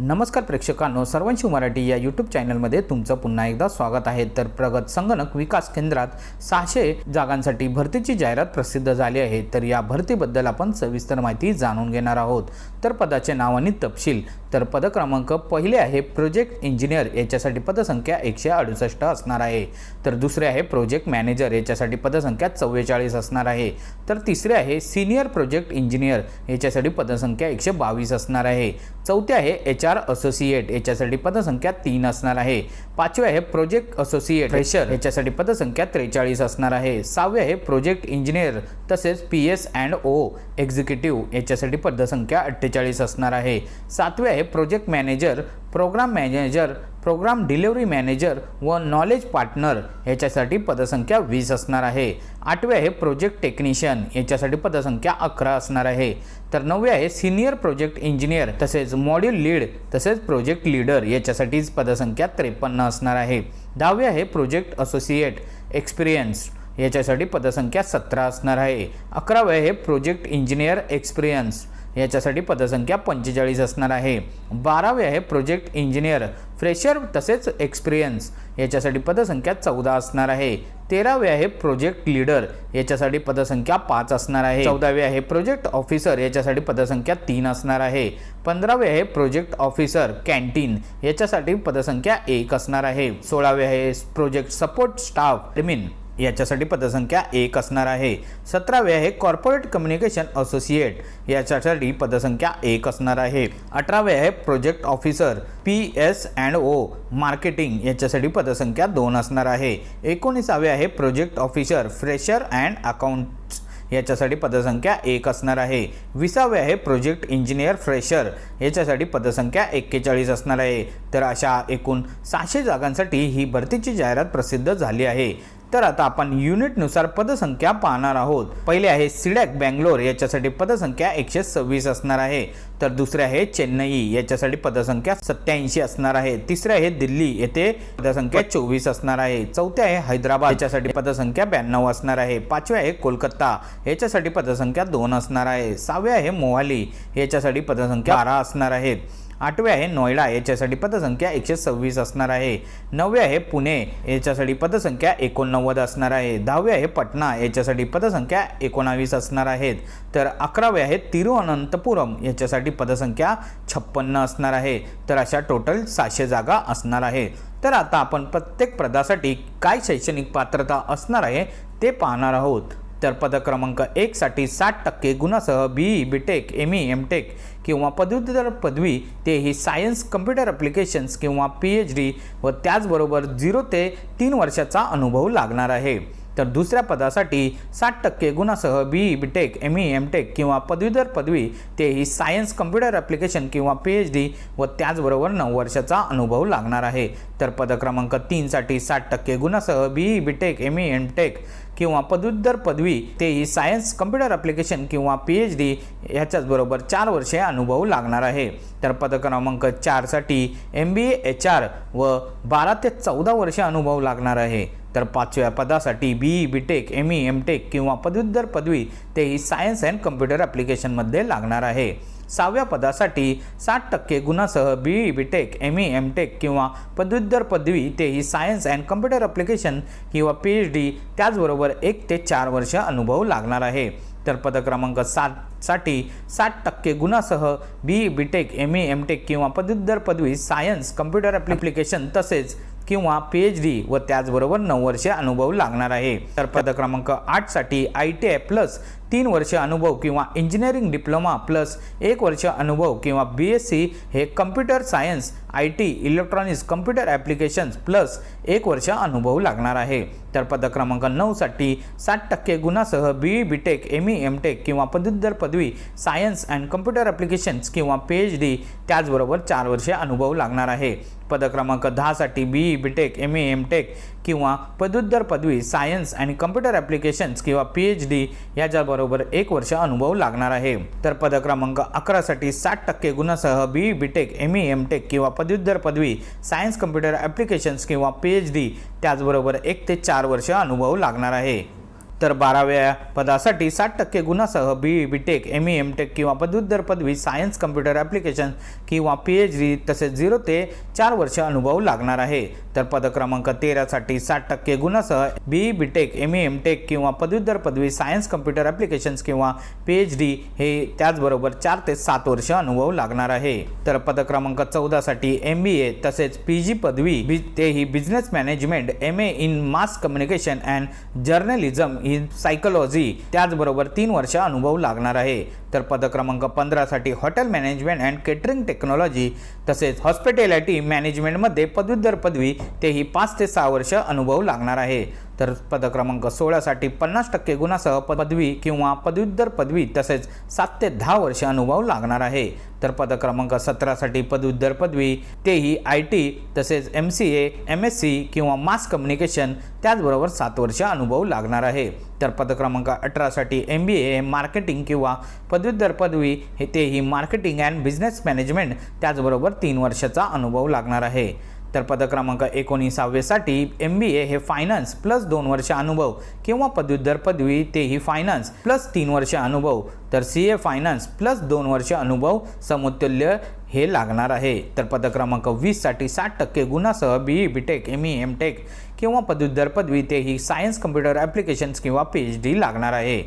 नमस्कार प्रेक्षकांनो सर्वांशी मराठी या यूट्यूब चॅनलमध्ये तुमचं पुन्हा एकदा स्वागत आहे. तर प्रगत संगणक विकास केंद्रात सहाशे जागांसाठी भरतीची जाहिरात प्रसिद्ध झाली आहे. तर या भरतीबद्दल आपण सविस्तर माहिती जाणून घेणार आहोत. तर पदाचे नाव आणि तपशील तर पदक्रमांक पहिले आहे प्रोजेक्ट इंजिनियर याच्यासाठी पदसंख्या एकशे अडुसष्ट असणार आहे. तर दुसरे आहे प्रोजेक्ट मॅनेजर याच्यासाठी पदसंख्या चव्वेचाळीस असणार आहे. तर तिसरे आहे सिनियर प्रोजेक्ट इंजिनियर याच्यासाठी पदसंख्या एकशे बावीस असणार आहे. चौथे आहे एच आर असोसिएट याच्यासाठी पदसंख्या तीन असणार आहे. पाचवे आहे प्रोजेक्ट असोसिएट फ्रेशर याच्यासाठी पदसंख्या त्रेचाळीस असणार आहे. सहावे आहे प्रोजेक्ट इंजिनियर तसेच P S and O executive याच्यासाठी पदसंख्या अठ्ठेचाळीस असणार आहे. सातवे आहे project manager program manager program delivery manager व नॉलेज पार्टनर याच्यासाठी पदसंख्या वीस असणार आहे. आठवे आहे प्रोजेक्ट टेक्निशियन याच्यासाठी पदसंख्या अकरा असणार आहे. तर नववे आहे सिनियर प्रोजेक्ट इंजिनियर तसेच मॉड्यूल लीड तसेच प्रोजेक्ट लीडर याच्यासाठीच पदसंख्या त्रेपन्न असणार आहे. दहावे आहे प्रोजेक्ट असोसिएट एक्सपिरियन्स याच्यासाठी पदसंख्या सतरा असणार आहे. अकरावे हे प्रोजेक्ट इंजिनियर एक्सपिरियन्स. याच्यासाठी पदसंख्या पंचेचाळीस असणार आहे. बारावे आहे प्रोजेक्ट इंजिनियर फ्रेशर तसेच एक्सपिरियन्स. याच्यासाठी पदसंख्या चौदा असणार आहे. तेरावे आहे प्रोजेक्ट लीडर याच्यासाठी पदसंख्या पाच असणार आहे. चौदावे आहे प्रोजेक्ट ऑफिसर याच्यासाठी पदसंख्या तीन असणार आहे. पंधरावे आहे प्रोजेक्ट ऑफिसर कॅन्टीन याच्यासाठी पदसंख्या एक असणार आहे. सोळावे आहे प्रोजेक्ट सपोर्ट स्टाफ मीन याच्यासाठी पदसंख्या एक असणार आहे. सतरावे आहे कॉर्पोरेट कम्युनिकेशन असोसिएट याच्यासाठी पदसंख्या एक असणार आहे. अठरावे आहे project officer P S and O marketing याच्यासाठी पदसंख्या दोन असणार आहे. एकोणीसावे आहे project officer fresher and accounts याच्यासाठी पदसंख्या एक असणार आहे. विसावे आहे प्रोजेक्ट इंजिनियर फ्रेशर याच्यासाठी पदसंख्या एक्केचाळीस असणार आहे. तर अशा एकूण सहाशे जागांसाठी ही भरतीची जाहिरात प्रसिद्ध झाली आहे. तर आता आपण युनिटनुसार पदसंख्या पाहणार आहोत. पहिले आहे सिडॅक बँगलोर याच्यासाठी पदसंख्या एकशे सव्वीस असणार आहे. तर दुसरे आहे चेन्नई याच्यासाठी पदसंख्या सत्याऐंशी असणार आहे. तिसरे आहे दिल्ली येथे पदसंख्या चोवीस असणार आहे. चौथे आहे हैदराबाद याच्यासाठी पदसंख्या ब्याण्णव असणार आहे. पाचवे आहे कोलकाता याच्यासाठी पदसंख्या दोन असणार आहे. सहावे आहे मोहाली याच्यासाठी पदसंख्या बारा असणार आहेत. आठवे आहे नोएडा याच्यासाठी पदसंख्या एकशे सव्वीस असणार आहे. नववे आहे पुणे याच्यासाठी पदसंख्या एकोणनव्वद असणार आहे. दहावे आहे पटना याच्यासाठी पदसंख्या एकोणावीस असणार आहेत. तर अकरावे आहे तिरुअनंतपुरम याच्यासाठी पदसंख्या छप्पन्न असणार आहे. तर अशा टोटल सहाशे जागा असणार आहे. तर आता आपण प्रत्येक पदासाठी काय शैक्षणिक पात्रता असणार आहे ते पाहणार आहोत. तर पदक्रमांक एकसाठी साठ टक्के गुणासह B E B tech M E M tech किंवा पदव्युत्तर पदवी तेही सायन्स कम्प्युटर ॲप्लिकेशन्स किंवा पी एच डी व त्याचबरोबर झिरो ते तीन वर्षाचा अनुभव लागणार आहे. तर दुसऱ्या पदासाठी साठ टक्के गुणासह B E B tech M E M tech किंवा पदवीधर पदवी तेही सायन्स कम्प्युटर ॲप्लिकेशन किंवा पी एच डी व त्याचबरोबर नऊ वर्षाचा अनुभव लागणार आहे. तर पदक्रमांक तीनसाठी साठ टक्के गुणासह B E B tech M E M tech किंवा पदव्युत्तर पदवी तेही सायन्स कम्प्युटर ॲप्लिकेशन किंवा पी एच डी ह्याच्याचबरोबर चार वर्षे अनुभव लागणार आहे. तर पदक्रमांक चारसाठी एम बी एच आर व बारा ते चौदा वर्षे अनुभव लागणार आहे. तर पाचव्या पदासाठी B E B tech M E M tech किंवा पदव्युत्तर पदवी तेही सायन्स अँड कम्प्युटर ॲप्लिकेशनमध्ये लागणार आहे. सहाव्या पदासाठी साठ टक्के गुणासह B E B tech M E M tech किंवा पदव्युत्तर पदवी तेही सायन्स अँड कम्प्युटर ॲप्लिकेशन किंवा पी एच डी त्याचबरोबर एक ते चार वर्ष अनुभव लागणार आहे. तर पदक्रमांक सातसाठी सात साठी साठ टक्के गुणासह B E B tech M E M tech किंवा पदव्युत्तर पदवी सायन्स कम्प्युटर ॲप्लिकेशन तसेच किंवा पी एच डी व त्याचबरोबर नऊ वर्षे अनुभव लागणार आहे. तर पद क्रमांक आठसाठी आय टी आय प्लस तीन वर्ष अनुभव किंवा इंजिनिअरिंग डिप्लोमा प्लस एक वर्ष अनुभव किंवा बी एस सी हे computer science I T electronics computer applications plus एक वर्ष अनुभव लागणार आहे. तर पदक्रमांक नऊसाठी साठ टक्के गुणासह B E B tech M E M tech किंवा पदव्युत्तर पदवी सायन्स अँड कम्प्युटर ॲप्लिकेशन्स किंवा पी एच डी त्याचबरोबर चार वर्षे अनुभव लागणार आहे. पदक्रमांक दहासाठी B E B tech M E M tech किंवा पदव्युत्तर पदवी सायन्स आणि कम्प्युटर ॲप्लिकेशन्स किंवा पी एच डी याच्याबरोबर एक वर्ष अनुभव लागणार आहे. तर पदक्रमांक अकरासाठी साठ टक्के गुणासह B B tech M E M tech किंवा पदव्युत्तर पदवी सायन्स कम्प्युटर ॲप्लिकेशन्स किंवा पी एच डी त्याचबरोबर एक ते चार वर्ष अनुभव लागणार आहे. तर बाराव्या पदासाठी साठ टक्के गुणासह B E B tech M E M tech किंवा पदव्युत्तर पदवी सायन्स कम्प्युटर ॲप्लिकेशन किंवा पी एच डी तसेच झिरो ते चार वर्ष अनुभव लागणार आहे. तर पदक्रमांक तेरासाठी साठ टक्के गुणासह B E B tech M E M tech किंवा पदव्युत्तर पदवी सायन्स कम्प्युटर ॲप्लिकेशन्स किंवा पी एच डी हे त्याचबरोबर चार ते सात वर्ष अनुभव लागणार आहे. तर पदक्रमांक चौदासाठी एम बी ए तसेच पी जी पदवी बी तेही business management M A in mass communication and journalism in psychology त्याचबरोबर तीन वर्ष अनुभव लागणार आहे. तर पद क्रमांक पंधरासाठी hotel management and catering technology तसेच हॉस्पिटॅलिटी मॅनेजमेंटमध्ये पदव्युत्तर पदवी तेही पाच ते सहा वर्ष अनुभव लागणार आहे. तर पदक्रमांक सोळासाठी पन्नास टक्के गुणासह पदवी किंवा पदव्युत्तर पदवी तसेच सात ते दहा वर्ष अनुभव लागणार आहे. तर पदक्रमांक सतरासाठी पदव्युत्तर पदवी तेही आय टी तसेच M C A M S C किंवा मास कम्युनिकेशन त्याचबरोबर सात वर्ष अनुभव लागणार आहे. तर पदक्रमांक अठरासाठी एम बी ए मार्केटिंग किंवा पदव्युत्तर पदवी हे तेही मार्केटिंग अँड बिझनेस मॅनेजमेंट त्याचबरोबर तीन वर्षाचा अनुभव लागणार आहे. तर पदक्रमांक एकोणीसावेसाठी एम बी ए हे फायनान्स प्लस दोन वर्ष अनुभव किंवा पदव्युत्तर पदवी तेही फायनान्स प्लस तीन वर्ष अनुभव. तर सी ए फायनान्स प्लस दोन वर्ष अनुभव समतुल्य हे लागणार आहे. तर पदक्रमांक वीससाठी साठ टक्के गुणासह B E B tech M E M tech किंवा पदव्युत्तर पदवी तेही सायन्स कम्प्युटर ॲप्लिकेशन्स किंवा पी एच डी लागणार आहे.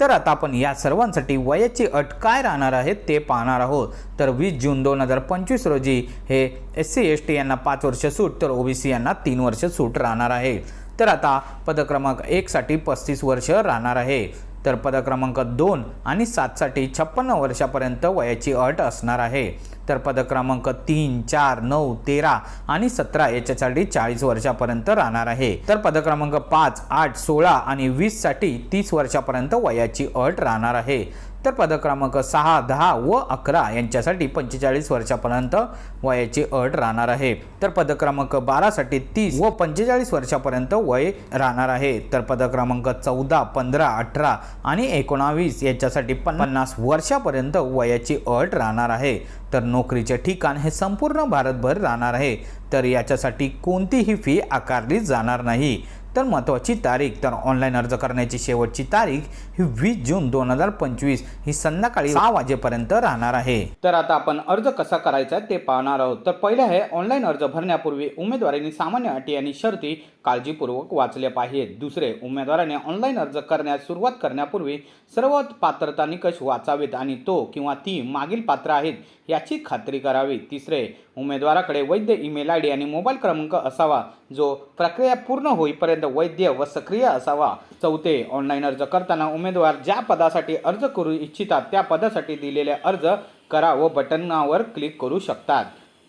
तर आता आपण या सर्वांसाठी वयाची अट काय राहणार आहे ते पाहणार आहोत. तर वीस जून दोन हजार पंचवीस रोजी हे एस सी एस टी यांना पाच वर्ष सूट तर ओबीसी यांना तीन वर्ष सूट राहणार आहे. तर आता पदक्रमांक एकसाठी पस्तीस वर्ष राहणार आहे. तर पदक्रमांक दोन आणि सातसाठी छप्पन्न वर्षापर्यंत वयाची अट असणार आहे. तर पदक्रमांक तीन चार नऊ तेरा आणि सतरा याच्यासाठी चाळीस वर्षापर्यंत राहणार आहे. तर पदक्रमांक पाच आठ सोळा आणि वीससाठी तीस वर्षापर्यंत वयाची अट राहणार आहे. तर पदक्रमांक सहा दहा व अकरा यांच्यासाठी पंचेचाळीस वर्षापर्यंत वयाची अट राहणार आहे. तर पद क्रमांक बारासाठी तीस व पंचेचाळीस वर्षापर्यंत वय राहणार आहे. तर पदक्रमांक चौदा पंधरा अठरा आणि एकोणावीस याच्यासाठी पन्नास वर्षापर्यंत वयाची अट राहणार आहे. तर नोकरीचे ठिकाण हे संपूर्ण भारतभर राहणार आहे. तर याच्यासाठी कोणतीही फी आकारली जाणार नाही. तर महत्त्वाची तारीख तर ऑनलाईन अर्ज करण्याची शेवटची तारीख ही वीस जून दोन हजार पंचवीस. ही संध्याकाळी सहा वाजेपर्यंत राहणार आहे. तर आता आपण अर्ज कसा करायचा ते पाहणार आहोत. तर पहिले आहे ऑनलाईन अर्ज भरण्यापूर्वी उमेदवारांनी सामान्य अटी आणि शर्ती काळजीपूर्वक वाचल्या पाहिजेत. दुसरे उमेदवाराने ऑनलाईन अर्ज करण्यास सुरुवात करण्यापूर्वी सर्व पात्रता निकष वाचावेत आणि तो किंवा ती मागील पात्र आहेत याची खात्री करावी. तिसरे उमेदवाराकडे वैध ईमेल आय डी आणि मोबाईल क्रमांक असावा जो प्रक्रिया पूर्ण होईपर्यंत वैद्य व सक्रिय असावा. चौथे ऑनलाईन अर्ज करताना उमेदवार ज्या पदासाठी अर्ज करू इच्छितात त्या पदासाठी दिलेले अर्ज करा व बटनावर क्लिक करू शकतात.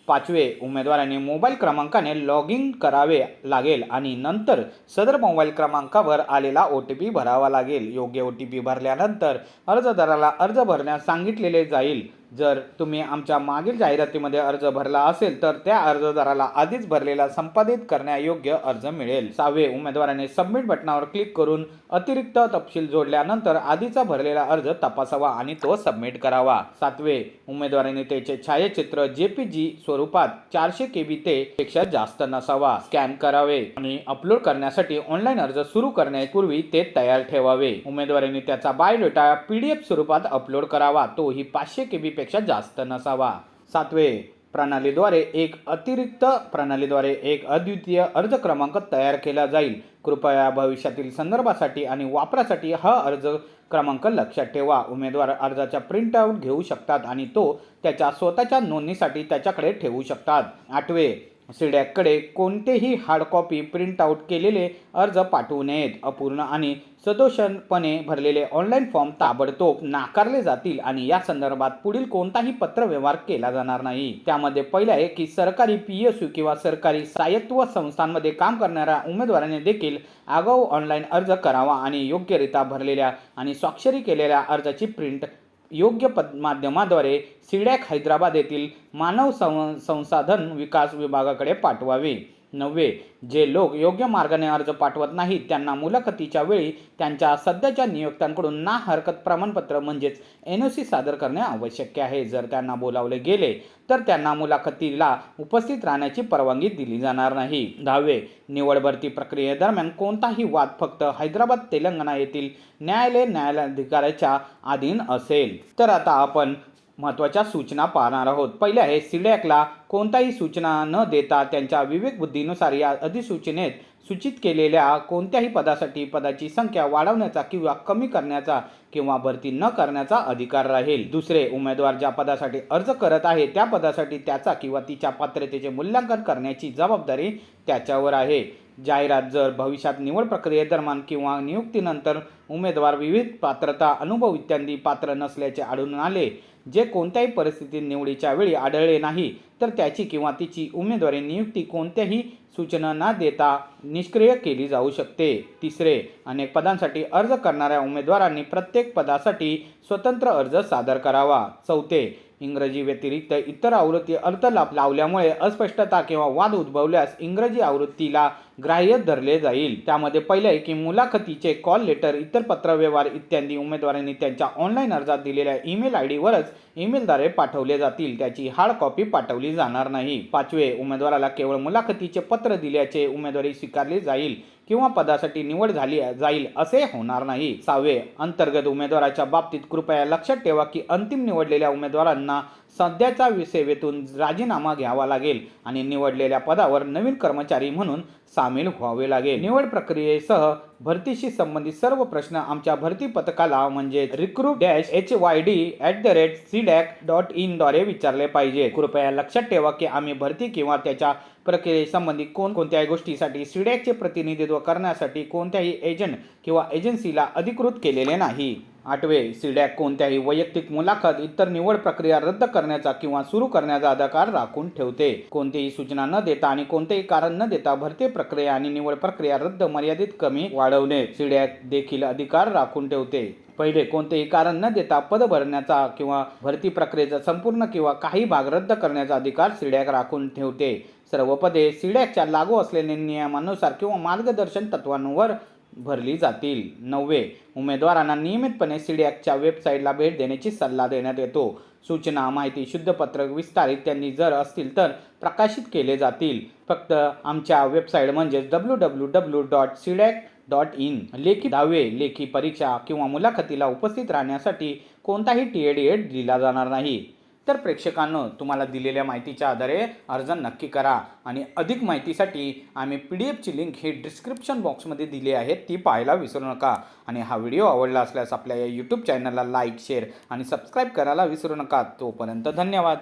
पाचवे उमेदवाराने मोबाईल क्रमांकाने लॉग इन करावे लागेल आणि नंतर सदर मोबाईल क्रमांकावर आलेला ओ टी पी भरावा लागेल. योग्य ओ टी पी भरल्यानंतर अर्जदाराला अर्ज भरण्यास सांगितलेले जाईल. जर तुम्ही आमच्या मागील जाहिरातीमध्ये अर्ज भरला असेल तर त्या अर्जदाराला आधीच भरलेला संपादित करण्यायोग्य अर्ज मिळेल. सहावे उमेदवाराने सबमिट बटनावर क्लिक करून अतिरिक्त तपशील जोडल्यानंतर आधीचा भरलेला अर्ज तपासावा आणि तो सबमिट करावा. सातवे उमेदवाराने त्याचे छायाचित्र जेपीजी स्वरूपात चारशे केबी ते पेक्षा जास्त नसावा. स्कॅन करावे आणि अपलोड करण्यासाठी ऑनलाईन अर्ज सुरू करण्यापूर्वी ते तयार ठेवावे. उमेदवाराने त्याचा बायोडेटा पीडीएफ स्वरूपात अपलोड करावा. तोही पाचशे केबी पेक्षा जास्त नसावा. सातवे प्रणालीद्वारे एक अतिरिक्त प्रणालीद्वारे एक अद्वितीय अर्ज क्रमांक तयार केला जाईल. कृपया भविष्यातील संदर्भासाठी आणि वापरासाठी हा अर्ज क्रमांक लक्षात ठेवा. उमेदवार अर्जाचा प्रिंटआउट घेऊ शकतात आणि तो त्याच्या स्वतःच्या नोंदणीसाठी त्याच्याकडे ठेवू शकतात. आठवे सिडॅककडे कोणतेही हार्ड कॉपी प्रिंट आउट केलेले अर्ज पाठवू नयेत. अपूर्ण आणि सदोषणपणे भरलेले ऑनलाईन फॉर्म ताबडतोब नाकारले जातील आणि या संदर्भात पुढील कोणताही पत्रव्यवहार केला जाणार नाही. त्यामध्ये पहिलं आहे की सरकारी पी एस यू किंवा सरकारी स्वायत्व संस्थांमध्ये काम करणाऱ्या उमेदवारांनी देखील आगाऊ ऑनलाईन अर्ज करावा आणि योग्यरित्या भरलेल्या आणि स्वाक्षरी केलेल्या अर्जाची प्रिंट योग्य पद माध्यमाद्वारे सिडॅक हैदराबाद येथील मानव सं संसाधन विकास विभागाकडे पाठवावे. नववे जे लोक योग्य मार्गाने अर्ज पाठवत नाहीत त्यांना मुलाखतीच्या वेळी त्यांच्या सध्याच्या नियोक्त्यांकडून ना हरकत प्रमाणपत्र म्हणजेच एन ओ सी सादर करणे आवश्यक आहे. जर त्यांना बोलावले गेले तर त्यांना मुलाखतीला उपस्थित राहण्याची परवानगी दिली जाणार नाही. दहावे निवड भरती प्रक्रियेदरम्यान कोणताही वाद फक्त हैदराबाद तेलंगणा येथील न्यायालय न्यायालयाधिकाऱ्याच्या अधीन असेल. तर आता आपण महत्त्वाच्या सूचना पाहणार आहोत. पहिल्या आहे सिडॅकला कोणताही सूचना न देता त्यांच्या विवेक बुद्धीनुसार या अधिसूचनेत सूचित केलेल्या कोणत्याही पदासाठी पदाची संख्या वाढवण्याचा किंवा कमी करण्याचा किंवा भरती न करण्याचा अधिकार राहील. दुसरे उमेदवार ज्या पदासाठी अर्ज करत आहे त्या पदासाठी त्याचा किंवा तिच्या पात्रतेचे मूल्यांकन करण्याची जबाबदारी त्याच्यावर आहे. जाहिरात जर भविष्यात निवड प्रक्रियेदरम्यान किंवा नियुक्तीनंतर उमेदवार विविध पात्रता अनुभव इत्यादी पात्र नसल्याचे आढळून आले. जे कोणत्याही परिस्थितीत निवडीच्या वेळी आढळले नाही तर त्याची किंवा तिची उमेदवारी नियुक्ती कोणत्याही सूचना न देता निष्क्रिय केली जाऊ शकते. तिसरे अनेक पदांसाठी अर्ज करणाऱ्या उमेदवारांनी प्रत्येक पदासाठी स्वतंत्र अर्ज सादर करावा. चौथे इंग्रजी व्यतिरिक्त इतर आवृत्ती अर्थ लाभ लावल्यामुळे अस्पष्टता किंवा वाद उद्भवल्यास इंग्रजी आवृत्तीला ग्राह्य धरले जाईल. त्यामध्ये पहिले की मुलाखतीचे कॉल लेटर इतर पत्रव्यवहार इत्यादी उमेदवारांनी त्यांच्या ऑनलाईन अर्जात दिलेल्या ईमेल आय डीवरच ईमेलद्वारे पाठवले जातील. त्याची हार्ड कॉपी पाठवली जाणार नाही. पाचवे उमेदवाराला केवळ मुलाखतीचे पत्र दिल्याचे उमेदवारी स्वीकारली जाईल. किंवा पदासाठी निवड झाली जाईल असे होणार नाही. सहावे अंतर्गत उमेदवाराच्या बाबतीत कृपया लक्षात ठेवा की अंतिम निवडलेल्या उमेदवारांना सध्याच्या सेवेतून राजीनामा घ्यावा लागेल आणि निवडलेल्या पदावर नवीन कर्मचारी म्हणून सामील व्हावे लागेल. निवड प्रक्रियेसह भरतीशी संबंधित सर्व प्रश्न आमच्या भरती पथकाला म्हणजे recruit dash H Y D at the rate C DAC dot इनद्वारे विचारले पाहिजे कृपया लक्षात ठेवा की आम्ही भरती किंवा त्याच्या प्रक्रियेसंबंधी कोण कोणत्याही गोष्टीसाठी सीडॅकचे प्रतिनिधित्व करण्यासाठी कोणत्याही एजंट किंवा एजन्सीला अधिकृत केलेले नाही. आठवे सीडॅक कोणत्याही वैयक्तिक मुलाखत इतर निवड प्रक्रिया रद्द करण्याचा किंवा सुरू करण्याचा अधिकार राखून ठेवते. कोणतीही सूचना न देता आणि कोणतेही कारण न देता भरती प्रक्रिया आणि निवड प्रक्रिया रद्द मर्यादित कमी वाढवणे सीडॅक देखील अधिकार राखून ठेवते. पहिले कोणतेही कारण न देता पद भरण्याचा किंवा भरती प्रक्रियेचा संपूर्ण किंवा काही भाग रद्द करण्याचा अधिकार सिड्याक राखून ठेवते. सर्व पदे सिडॅकच्या लागू असलेल्या नियमानुसार किंवा मार्गदर्शन तत्वांवर भरली जातील. नववे उमेदवारांना नियमितपणे सीडॅकच्या वेबसाईटला भेट देण्याची सल्ला देण्यात येतो. सूचना माहिती शुद्धपत्रक विस्तारित त्यांनी जर असतील तर प्रकाशित केले जातील. फक्त आमच्या वेबसाईट म्हणजेच W W W dot CDAC dot in लेखी दहावे लेखी परीक्षा किंवा मुलाखतीला उपस्थित राहण्यासाठी कोणताही टी ए डी एड दिला जाणार नाही. तर प्रेक्षकांनो तुम्हाला दिलेल्या माहितीच्या आधारे अर्ज नक्की करा आणि अधिक माहितीसाठी आम्ही पी डी एफची लिंक ही डिस्क्रिप्शन बॉक्समध्ये दिली आहे ती पाहायला विसरू नका. आणि हा व्हिडिओ आवडला असल्यास आपल्या या यूट्यूब चॅनलला लाईक शेअर आणि सबस्क्राईब करायला विसरू नका. तोपर्यंत धन्यवाद.